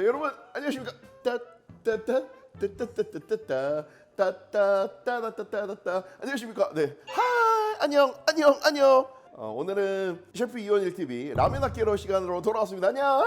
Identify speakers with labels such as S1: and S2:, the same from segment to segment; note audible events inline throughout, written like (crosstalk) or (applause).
S1: 자 여러분 안녕하십니까 따따따 따따따따따 따따따따따따 안녕하십니까 네하 안녕 안녕 안녕 어, 오늘은 셰프 이원일 TV 라면 학개로 시간으로 돌아왔습니다 안녕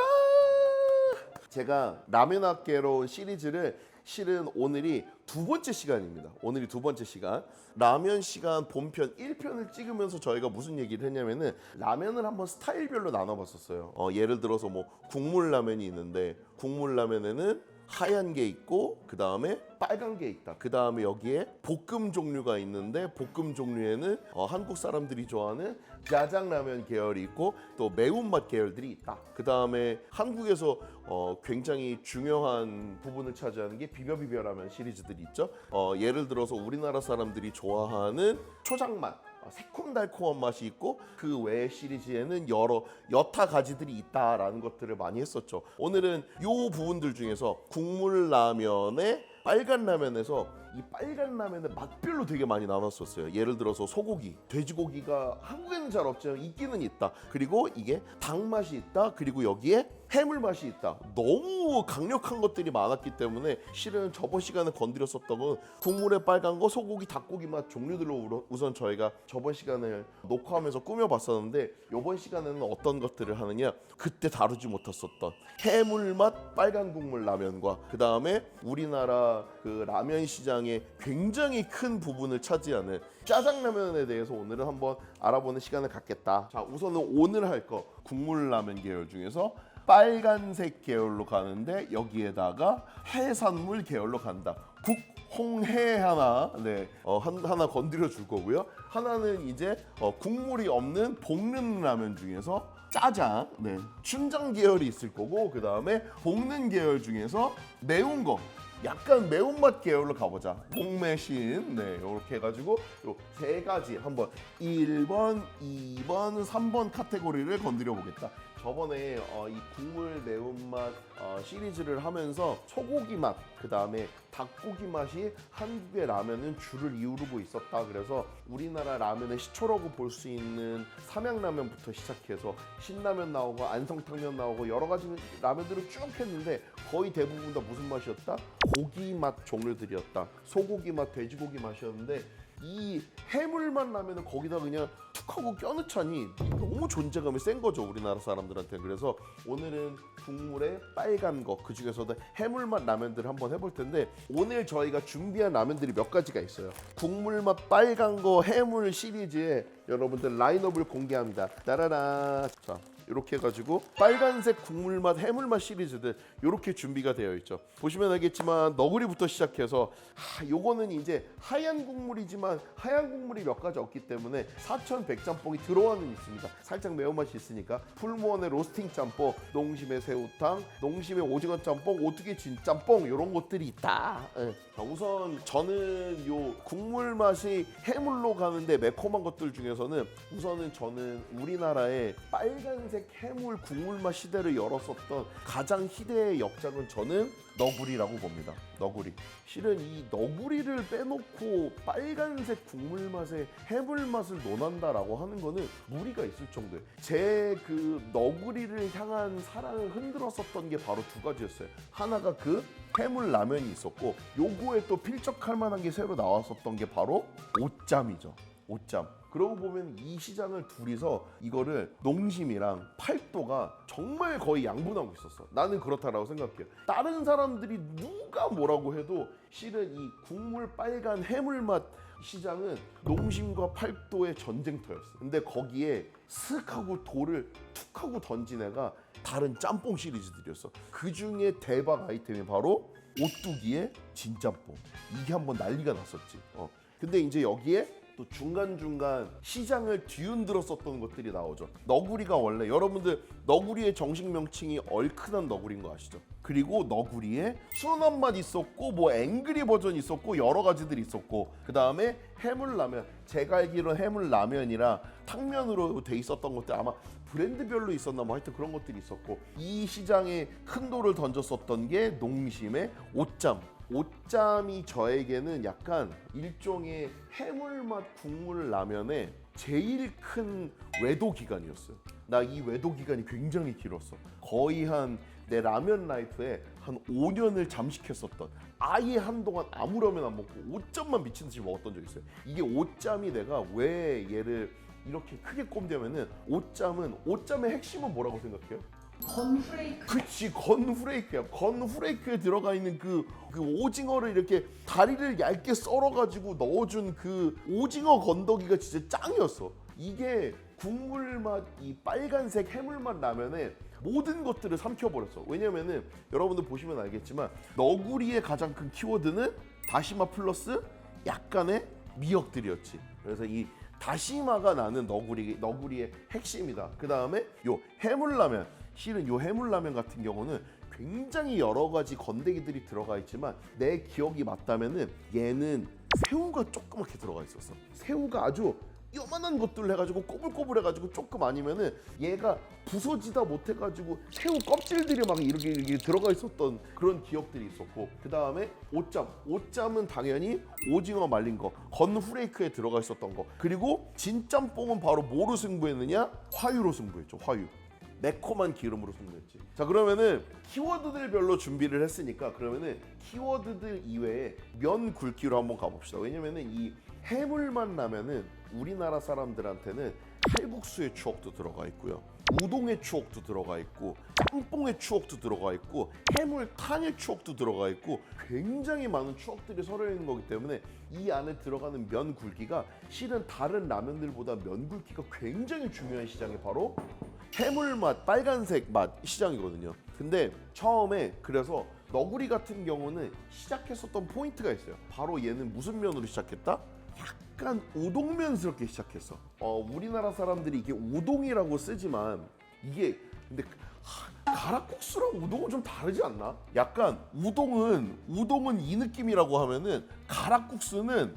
S1: 제가 라면 학개로 시리즈를 실은 오늘이 두 번째 시간입니다. 오늘이 두 번째 시간. 라면 시간 본편 1편을 찍으면서 저희가 무슨 얘기를 했냐면은 라면을 한번 스타일별로 나눠봤었어요. 어, 예를 들어서 뭐 국물 라면이 있는데 국물 라면에는 하얀 게 있고 그 다음에 빨간 게 있다. 그 다음에 여기에 볶음 종류가 있는데 볶음 종류에는 어, 한국 사람들이 좋아하는 짜장라면 계열이 있고 또 매운맛 계열들이 있다. 그 다음에 한국에서 어, 굉장히 중요한 부분을 차지하는 게 비벼비벼라면 시리즈들이 있죠. 어, 예를 들어서 우리나라 사람들이 좋아하는 초장맛. 어, 새콤달콤한 맛이 있고 그 외의 시리즈에는 여러 여타 가지들이 있다라는 것들을 많이 했었죠. 오늘은 요 부분들 중에서 국물 라면에 빨간 라면에서 이 빨간 라면의 맛별로 되게 많이 나눴었어요. 예를 들어서 소고기, 돼지고기가 한국에는 잘 없지만 있기는 있다. 그리고 이게 닭 맛이 있다. 그리고 여기에 해물 맛이 있다. 너무 강력한 것들이 많았기 때문에 실은 저번 시간에 건드렸었던 건 국물에 빨간 거, 소고기, 닭고기 맛 종류들로 우선 저희가 저번 시간을 녹화하면서 꾸며봤었는데 이번 시간에는 어떤 것들을 하느냐 그때 다루지 못했었던 해물 맛 빨간 국물 라면과 그 다음에 우리나라 그 라면 시장 에 굉장히 큰 부분을 차지하는 짜장라면에 대해서 오늘은 한번 알아보는 시간을 갖겠다. 자 우선은 오늘 할 거 국물 라면 계열 중에서 빨간색 계열로 가는데 여기에다가 해산물 계열로 간다. 국 홍해 하나, 네, 어, 한, 하나 건드려 줄 거고요. 하나는 이제 어, 국물이 없는 볶는 라면 중에서 짜장, 네, 춘장 계열이 있을 거고 그 다음에 볶는 계열 중에서 매운 거. 약간 매운맛 계열로 가보자. 목매신, 네, 이렇게 해가지고 요 세 가지 한번 1번, 2번, 3번 카테고리를 건드려 보겠다. 저번에 어, 이 국물 매운맛 어, 시리즈를 하면서 소고기 맛, 그 다음에 닭고기 맛이 한국의 라면은 줄을 이루고 있었다. 그래서 우리나라 라면의 시초라고 볼 수 있는 삼양라면부터 시작해서 신라면 나오고 안성탕면 나오고 여러 가지 라면들을 쭉 했는데 거의 대부분 다 무슨 맛이었다? 고기 맛 종류들이었다. 소고기 맛, 돼지고기 맛이었는데 이 해물맛 라면은 거기다 그냥 툭 하고 껴넣자니 너무 존재감이 센 거죠 우리나라 사람들한테 그래서 오늘은 국물에 빨간 거 그 중에서도 해물맛 라면들을 한번 해볼 텐데 오늘 저희가 준비한 라면들이 몇 가지가 있어요. 국물맛 빨간 거 해물 시리즈에 여러분들 라인업을 공개합니다. 따라라. 자 이렇게 해가지고 빨간색 국물맛 해물맛 시리즈들 이렇게 준비가 되어 있죠. 보시면 알겠지만 너구리부터 시작해서 하, 요거는 이제 하얀 국물이지만 하얀 국물이 몇 가지 없기 때문에 사천 백짬뽕이 들어와는 있습니다. 살짝 매운맛이 있으니까. 풀무원의 로스팅 짬뽕 농심의 새우탕 농심의 오징어 짬뽕 오뚜기 진 짬뽕 이런 것들이 있다. 예. 자, 우선 저는 요 국물 맛이 해물로 가는데 매콤한 것들 중에서는 우선은 저는 우리나라의 빨간색 해물 국물 맛 시대를 열었었던 가장 희대의 역작은 저는 너구리라고 봅니다. 너구리. 실은 이 너구리를 빼놓고 빨간색 국물 맛에 해물 맛을 논한다라고 하는 거는 무리가 있을 정도예요. 제 그 너구리를 향한 사랑을 흔들었었던 게 바로 두 가지였어요. 하나가 그 해물 라면이 있었고 요거에 또 필적할 만한 게 새로 나왔었던 게 바로 옷잠이죠. 옷잠. 그러고 보면 이 시장을 둘이서 이거를 농심이랑 팔도가 정말 거의 양분하고 있었어. 나는 그렇다라고 생각해요. 다른 사람들이 누가 뭐라고 해도 실은 이 국물 빨간 해물맛 시장은 농심과 팔도의 전쟁터였어. 근데 거기에 슥 하고 돌을 툭 하고 던진 애가 다른 짬뽕 시리즈들이었어. 그 중에 대박 아이템이 바로 오뚜기의 진짬뽕. 이게 한번 난리가 났었지. 어. 근데 이제 여기에 또 중간중간 시장을 뒤흔들었었던 것들이 나오죠. 너구리가 원래 여러분들 너구리의 정식 명칭이 얼큰한 너구리인 거 아시죠? 그리고 너구리에 순한 맛 있었고 뭐 앵그리 버전 있었고 여러 가지들이 있었고 그 다음에 해물라면 제가 알기로는 해물라면이랑 탕면으로 돼 있었던 것들 아마 브랜드별로 있었나 뭐 하여튼 그런 것들이 있었고 이 시장에 큰 돌을 던졌었던 게 농심의 옷잠 옷잠이 저에게는 약간 일종의 해물맛 국물 라면의 제일 큰 외도 기간이었어요. 나 이 외도 기간이 굉장히 길었어. 거의 한 내 라면 라이프에 한 5년을 잠식했었던 아예 한동안 아무 라면 안 먹고 5점만 미친 듯이 먹었던 적 있어요. 이게 5점이 내가 왜 얘를 이렇게 크게 꼽냐면은 5점은 5점의 핵심은 뭐라고 생각해요?
S2: 건프레이크.
S1: 그치 건후레이크야. 건후레이크에 들어가 있는 그, 그 오징어를 이렇게 다리를 얇게 썰어가지고 넣어준 그 오징어 건더기가 진짜 짱이었어. 이게 국물 맛 이 빨간색 해물 맛 라면에 모든 것들을 삼켜버렸어. 왜냐면은 여러분들 보시면 알겠지만 너구리의 가장 큰 키워드는 다시마 플러스 약간의 미역들이었지. 그래서 이 다시마가 나는 너구리 너구리의 핵심이다. 그 다음에 요 해물라면 실은 요 해물라면 같은 경우는 굉장히 여러 가지 건더기들이 들어가 있지만 내 기억이 맞다면은 얘는 새우가 조그맣게 들어가 있었어. 새우가 아주 요만한 것들 해가지고 꼬불꼬불 해가지고 조금 아니면은 얘가 부서지다 못해가지고 새우 껍질들이 막 이렇게 이렇게 들어가 있었던 그런 기억들이 있었고 그 다음에 오짬. 오짬은 당연히 오징어 말린 거 건 후레이크에 들어가 있었던 거. 그리고 진짬뽕은 바로 뭐로 승부했느냐? 화유로 승부했죠 화유 매콤한 기름으로 승부했지. 자 그러면은 키워드들별로 준비를 했으니까 그러면은 키워드들 이외에 면 굵기로 한번 가봅시다. 왜냐면은 이 해물만 라면은 우리나라 사람들한테는 칼국수의 추억도 들어가 있고요. 우동의 추억도 들어가 있고 짬뽕의 추억도 들어가 있고 해물탕의 추억도 들어가 있고 굉장히 많은 추억들이 서려 있는 거기 때문에 이 안에 들어가는 면 굵기가 실은 다른 라면들보다 면 굵기가 굉장히 중요한 시장이 바로 해물 맛, 빨간색 맛 시장이거든요. 근데 처음에 그래서 너구리 같은 경우는 시작했었던 포인트가 있어요. 바로 얘는 무슨 면으로 시작했다? 약간 우동면스럽게 시작했어. 어, 우리나라 사람들이 이게 우동이라고 쓰지만 이게 근데 하, 가락국수랑 우동은 좀 다르지 않나? 약간 우동은 우동은 이 느낌이라고 하면은 가락국수는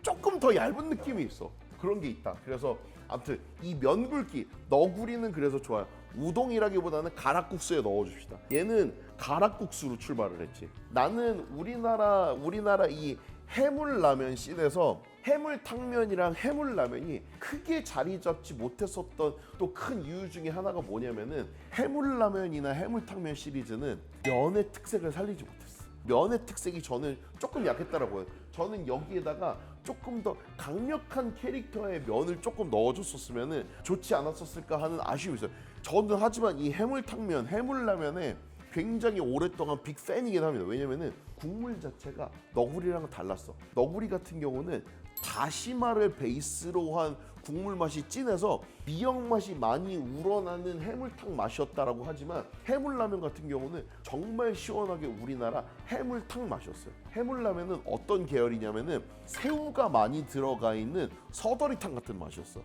S1: 조금 더 얇은 느낌이 있어. 그런 게 있다. 그래서 아무튼 이 면굵기 너구리는 그래서 좋아요. 우동이라기보다는 가락국수에 넣어줍시다. 얘는 가락국수로 출발을 했지. 나는 우리나라 우리나라 이 해물라면 씬에서 해물탕면이랑 해물라면이 크게 자리 잡지 못했었던 또 큰 이유 중에 하나가 뭐냐면은 해물라면이나 해물탕면 시리즈는 면의 특색을 살리지 못했어. 면의 특색이 저는 조금 약했다라고 해요. 저는 여기에다가 조금 더 강력한 캐릭터의 면을 조금 넣어줬었으면 좋지 않았었을까 하는 아쉬움이 있어요. 저는 하지만 이 해물탕면, 해물라면에 굉장히 오랫동안 빅 팬이긴 합니다. 왜냐면은 국물 자체가 너구리랑은 달랐어. 너구리 같은 경우는 다시마를 베이스로 한 국물 맛이 진해서 미역 맛이 많이 우러나는 해물탕 맛이었다라고 하지만 해물라면 같은 경우는 정말 시원하게 우리나라 해물탕 맛이었어요. 해물라면은 어떤 계열이냐면은 새우가 많이 들어가 있는 서더리탕 같은 맛이었어.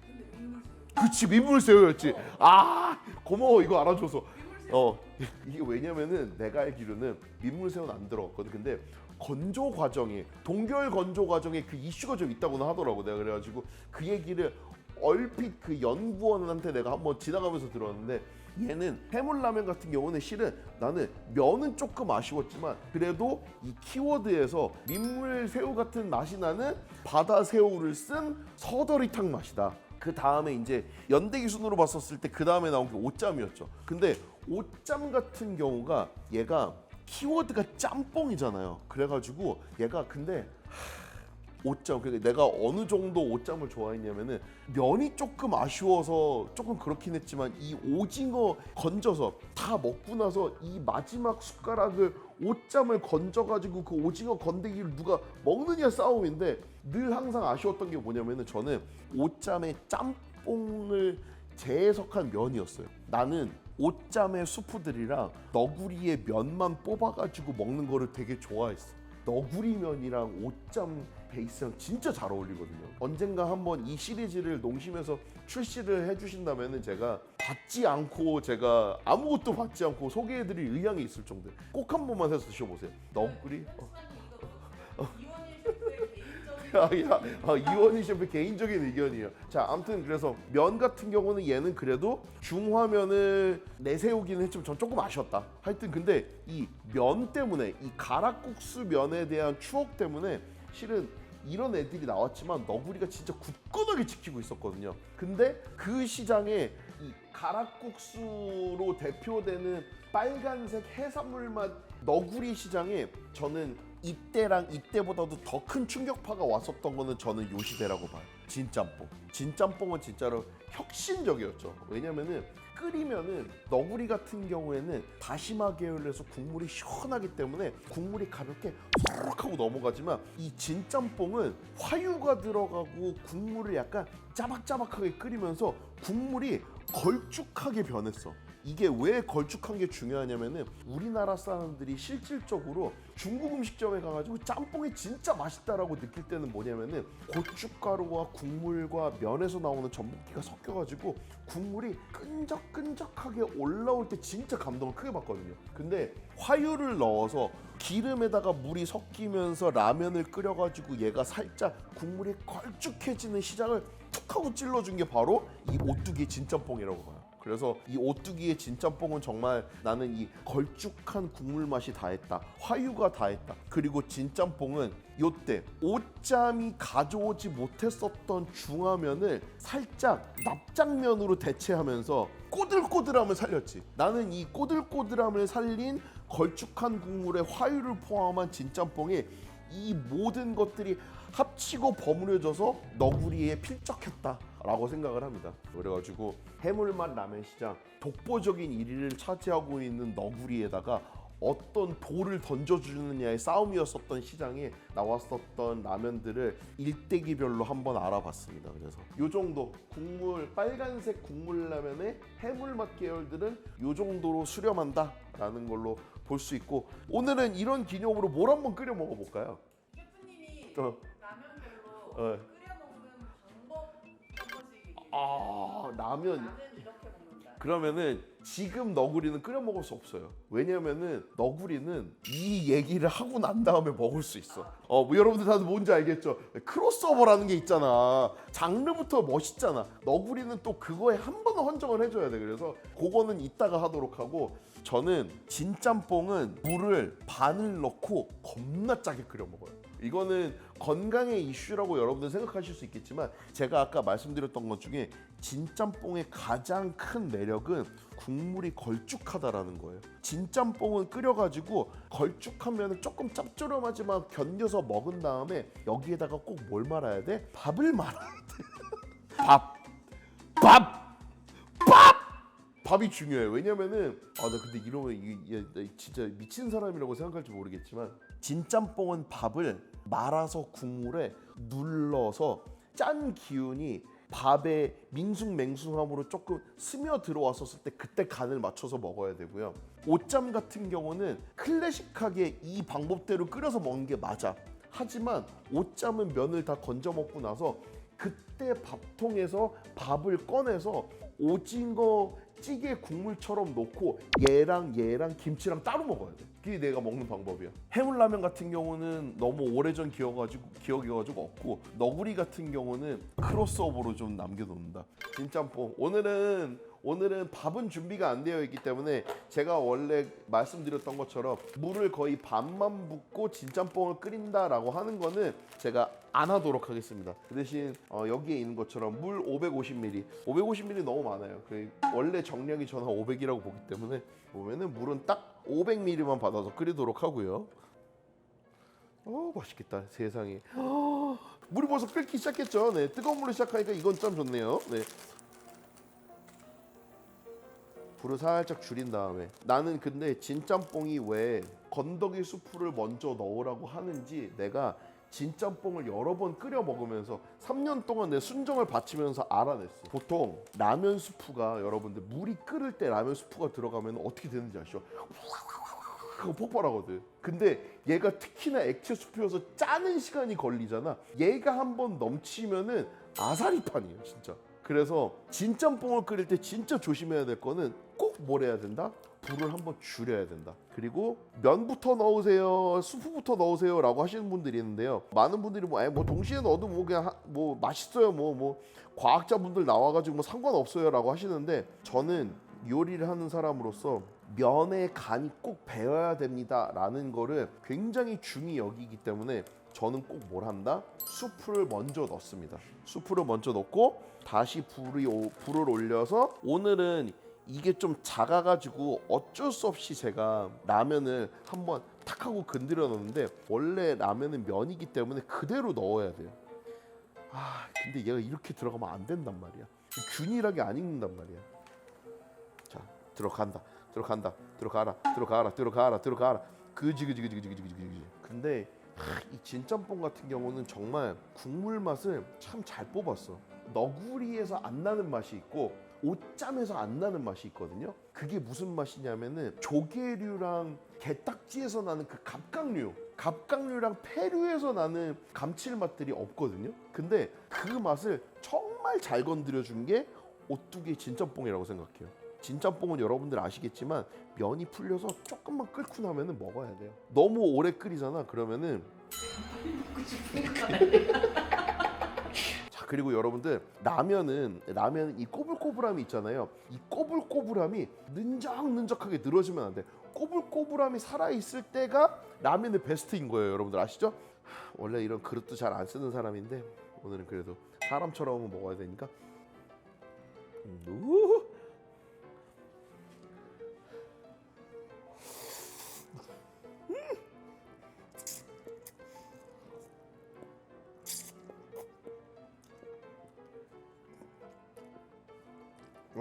S1: 그치 민물새우였지. 아 고마워 이거 알아줘서. 어 이게 왜냐면은 내가 알기로는 민물새우는 안 들어갔거든. 근데 건조 과정에 동결 건조 과정에 그 이슈가 좀 있다고는 하더라고. 내가 그래가지고 그 얘기를 얼핏 그 연구원한테 내가 한번 지나가면서 들었는데 얘는 해물라면 같은 경우는 실은 나는 면은 조금 아쉬웠지만 그래도 이 키워드에서 민물 새우 같은 맛이 나는 바다 새우를 쓴 서더리탕 맛이다. 그 다음에 이제 연대기 순으로 봤었을 때 그 다음에 나온 게 오짬이었죠. 근데 오짬 같은 경우가 얘가 키워드가 짬뽕이잖아요. 그래가지고 얘가 근데 오짬 그러니까 내가 어느 정도 오짬을 좋아했냐면은 면이 조금 아쉬워서 조금 그렇긴 했지만 이 오징어 건져서 다 먹고 나서 이 마지막 숟가락을 오짬을 건져가지고 그 오징어 건더기를 누가 먹느냐 싸움인데 늘 항상 아쉬웠던 게 뭐냐면은 저는 오짬의 짬뽕을 재해석한 면이었어요. 나는 오짬의 수프들이랑 너구리의 면만 뽑아가지고 먹는 거를 되게 좋아했어. 너구리 면이랑 오짬 베이스랑 진짜 잘 어울리거든요. 언젠가 한번 이 시리즈를 농심에서 출시를 해주신다면은 제가 받지 않고 제가 아무것도 받지 않고 소개해드릴 의향이 있을 정도. 꼭한 번만 해서 드셔보세요. 너구리. 어. 야, (laughs) 야, 아, 이원희 셰프 개인적인 의견이에요. 자, 아무튼 그래서 면 같은 경우는 얘는 그래도 중화면을 내세우기는 했지만 전 조금 아쉬웠다. 하여튼 근데 이 면 때문에 이 가락국수 면에 대한 추억 때문에 실은 이런 애들이 나왔지만 너구리가 진짜 굳건하게 지키고 있었거든요. 근데 그 시장에 이 가락국수로 대표되는 빨간색 해산물 맛 너구리 시장에 저는 이때랑 이때보다도 더 큰 충격파가 왔었던 거는 저는 요 시대라고 봐요. 진짬뽕. 진짬뽕은 진짜로 혁신적이었죠. 왜냐면은 끓이면은 너구리 같은 경우에는 다시마 계열에서 국물이 시원하기 때문에 국물이 가볍게 소록 하고 넘어가지만 이 진짬뽕은 화유가 들어가고 국물을 약간 짜박짜박하게 끓이면서 국물이 걸쭉하게 변했어. 이게 왜 걸쭉한 게 중요하냐면은 우리나라 사람들이 실질적으로 중국 음식점에 가가지고 짬뽕이 진짜 맛있다라고 느낄 때는 뭐냐면은 고춧가루와 국물과 면에서 나오는 전분기가 섞여가지고 국물이 끈적끈적하게 올라올 때 진짜 감동을 크게 받거든요. 근데 화유를 넣어서 기름에다가 물이 섞이면서 라면을 끓여가지고 얘가 살짝 국물이 걸쭉해지는 시장을 툭 하고 찔러준 게 바로 이 오뚜기 진짬뽕이라고. 그래서 이 오뚜기의 진짬뽕은 정말 나는 이 걸쭉한 국물 맛이 다했다. 화유가 다했다. 그리고 진짬뽕은 요때 오짬이 가져오지 못했었던 중화면을 살짝 납작면으로 대체하면서 꼬들꼬들함을 살렸지. 나는 이 꼬들꼬들함을 살린 걸쭉한 국물에 화유를 포함한 진짬뽕이 이 모든 것들이 합치고 버무려져서 너구리에 필적했다 라고 생각을 합니다. 그래가지고 해물맛 라면 시장 독보적인 1위를 차지하고 있는 너구리에다가 어떤 돌을 던져주느냐의 싸움이었었던 시장에 나왔었던 라면들을 일대기별로 한번 알아봤습니다. 그래서 요 정도 국물 빨간색 국물 라면의 해물맛 계열들은 요 정도로 수렴한다라는 걸로 볼 수 있고 오늘은 이런 기념으로 뭘 한번 끓여 먹어볼까요?
S2: 셰프님이
S1: 어.
S2: 라면별로
S1: 어. 아 라면
S2: 나는 이렇게 먹는다.
S1: 그러면은 지금 너구리는 끓여 먹을 수 없어요. 왜냐면은 너구리는 이 얘기를 하고 난 다음에 먹을 수 있어. 어, 뭐 여러분들 다들 뭔지 알겠죠? 크로스오버라는 게 있잖아. 장르부터 멋있잖아. 너구리는 또 그거에 한 번은 헌정을 해줘야 돼. 그래서 그거는 이따가 하도록 하고 저는 진짬뽕은 물을 반을 넣고 겁나 짜게 끓여 먹어요. 이거는 건강의 이슈라고 여러분들 생각하실 수 있겠지만 제가 아까 말씀드렸던 것 중에 진짬뽕의 가장 큰 매력은 국물이 걸쭉하다라는 거예요. 진짬뽕은 끓여가지고 걸쭉한 면을 조금 짭조름하지만 견뎌서 먹은 다음에 여기에다가 꼭 뭘 말아야 돼? 밥을 말아야 돼. (laughs) 밥, 밥, 밥. 밥이 중요해. 왜냐면은 아 나 근데 이러면 이게 진짜 미친 사람이라고 생각할지 모르겠지만 진짬뽕은 밥을 말아서 국물에 눌러서 짠 기운이 밥에 밍숭맹숭함으로 조금 스며 들어왔었을 때 그때 간을 맞춰서 먹어야 되고요. 오짬 같은 경우는 클래식하게 이 방법대로 끓여서 먹는 게 맞아. 하지만 오짬은 면을 다 건져 먹고 나서 그때 밥통에서 밥을 꺼내서 오징어 찌개 국물처럼 놓고 얘랑 얘랑 김치랑 따로 먹어야 돼. 그게 내가 먹는 방법이야. 해물라면 같은 경우는 너무 오래전 기억가지고 기억이가지고 없고 너구리 같은 경우는 크로스오버로 좀 남겨놓는다. 진짬뽕 오늘은 오늘은 밥은 준비가 안 되어 있기 때문에 제가 원래 말씀드렸던 것처럼 물을 거의 반만 붓고 진짬뽕을 끓인다라고 하는 거는 제가 안 하도록 하겠습니다. 그 대신 어, 여기에 있는 것처럼 물 550ml, 550ml 너무 많아요. 그 원래 정량이 저는 500이라고 보기 때문에 보면은 물은 딱 500ml만 받아서 끓이도록 하고요. 어 맛있겠다 세상에. 어, (gasps) 물이 벌써 끓기 시작했죠. 네 뜨거운 물로 시작하니까 이건 참 좋네요. 네. 불을 살짝 줄인 다음에 나는 근데 진짬뽕이 왜 건더기 수프를 먼저 넣으라고 하는지 내가 진짬뽕을 여러 번 끓여 먹으면서 3년 동안 내 순정을 바치면서 알아냈어. 보통 라면 수프가 여러분들 물이 끓을 때 라면 수프가 들어가면 어떻게 되는지 아시죠? 그거 폭발하거든. 근데 얘가 특히나 액체 수프여서 짜는 시간이 걸리잖아. 얘가 한 번 넘치면은 아사리판이에요, 진짜. 그래서 진짬뽕을 끓일 때 진짜 조심해야 될 거는 꼭 뭘 해야 된다? 불을 한번 줄여야 된다. 그리고 면부터 넣으세요, 수프부터 넣으세요라고 하시는 분들이 있는데요. 많은 분들이 뭐, 뭐 동시에 넣어도 뭐 그냥 하- 뭐 맛있어요, 뭐뭐 과학자분들 나와가지고 뭐 상관없어요라고 하시는데 저는 요리를 하는 사람으로서 면의 간이 꼭 배어야 됩니다라는 거를 굉장히 중히 여기기 때문에 저는 꼭 뭘 한다? 수프를 먼저 넣습니다. 수프를 먼저 넣고 다시 불이 오- 불을 올려서 오늘은 이게 좀 작아가지고 어쩔 수 없이 제가 라면을 한번 탁 하고 건드려 넣는데 원래 라면은 면이기 때문에 그대로 넣어야 돼요. 아 근데 얘가 이렇게 들어가면 안 된단 말이야. 균일하게 안 익는단 말이야. 자 들어간다 들어간다 들어가라 들어가라 들어가라 들어가라 그지 그지 그지 그지 그지 그지 그지 근데 하, 이 진짬뽕 같은 경우는 정말 국물 맛을 참 잘 뽑았어 너구리에서 안 나는 맛이 있고 옷짬에서 안 나는 맛이 있거든요 그게 무슨 맛이냐면은 조개류랑 게딱지에서 나는 그 갑각류 갑각류랑 폐류에서 나는 감칠맛들이 없거든요 근데 그 맛을 정말 잘 건드려 준 게 오뚜기 진짬뽕이라고 생각해요 진짬뽕은 여러분들 아시겠지만 면이 풀려서 조금만 끓고 나면은 먹어야 돼요. 너무 오래 끓이잖아. 그러면은 (laughs) 자 그리고 여러분들 라면은 라면 이 꼬불꼬불함이 있잖아요. 이 꼬불꼬불함이 는적는적하게 늘어지면 안 돼. 꼬불꼬불함이 살아 있을 때가 라면의 베스트인 거예요. 여러분들 아시죠? 하, 원래 이런 그릇도 잘 안 쓰는 사람인데 오늘은 그래도 사람처럼 먹어야 되니까. 음,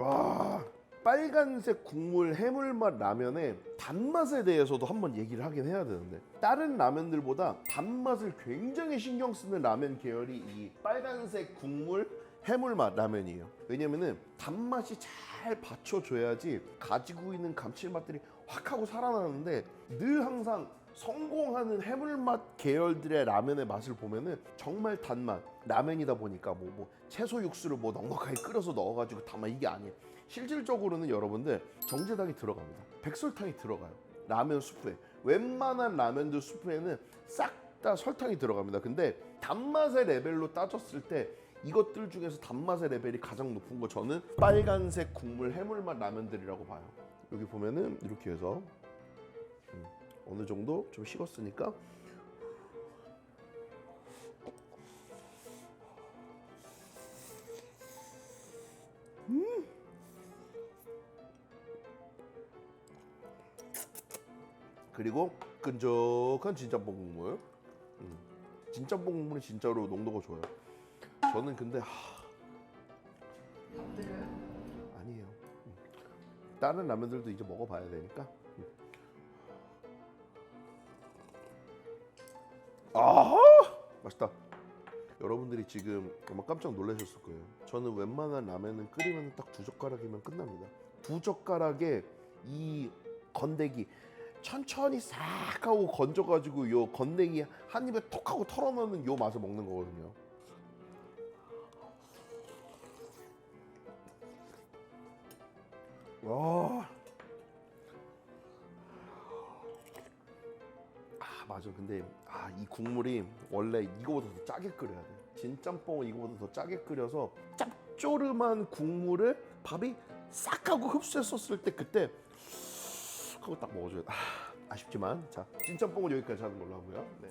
S1: 와 빨간색 국물 해물맛 라면의 단맛에 대해서도 한번 얘기를 하긴 해야 되는데 다른 라면들보다 단맛을 굉장히 신경 쓰는 라면 계열이 이 빨간색 국물 해물맛 라면이에요. 왜냐면은 단맛이 잘 받쳐줘야지 가지고 있는 감칠맛들이 확 하고 살아나는데 늘 항상 성공하는 해물맛 계열들의 라면의 맛을 보면은 정말 단맛. 라면이다 보니까 뭐, 뭐 채소 육수를 뭐 넉넉하게 끓여서 넣어가지고 담아 이게 아니에요. 실질적으로는 여러분들 정제당이 들어갑니다. 백설탕이 들어가요. 라면 수프에. 웬만한 라면들 수프에는 싹 다 설탕이 들어갑니다. 근데 단맛의 레벨로 따졌을 때 이것들 중에서 단맛의 레벨이 가장 높은 거 저는 빨간색 국물 해물맛 라면들이라고 봐요. 여기 보면은 이렇게 해서 어느 정도 좀 식었으니까. 그리고 끈적한 진짬뽕 국물. 음. 진짬뽕 국물이 진짜로 농도가 좋아요. 저는 근데 하? 아니에요. 음. 다른 라면들도 이제 먹어봐야 되니까 아 맛있다. 여러분들이 지금 아마 깜짝 놀라셨을 거예요. 저는 웬만한 라면은 끓이면 딱 두 젓가락이면 끝납니다. 두 젓가락에 이 건더기 천천히 싹 하고 건져가지고 요 건더기 한 입에 톡 하고 털어넣는 요 맛을 먹는 거거든요. 와. 맞아. 근데 아 이 국물이 원래 이거보다 더 짜게 끓여야 돼. 진짬뽕은 이거보다 더 짜게 끓여서 짭조름한 국물을 밥이 싹 하고 흡수했었을 때 그때 하고 딱 먹어줘야 돼. 아, 아쉽지만. 자 찐짬뽕은 여기까지 하는 걸로 하고요. 네.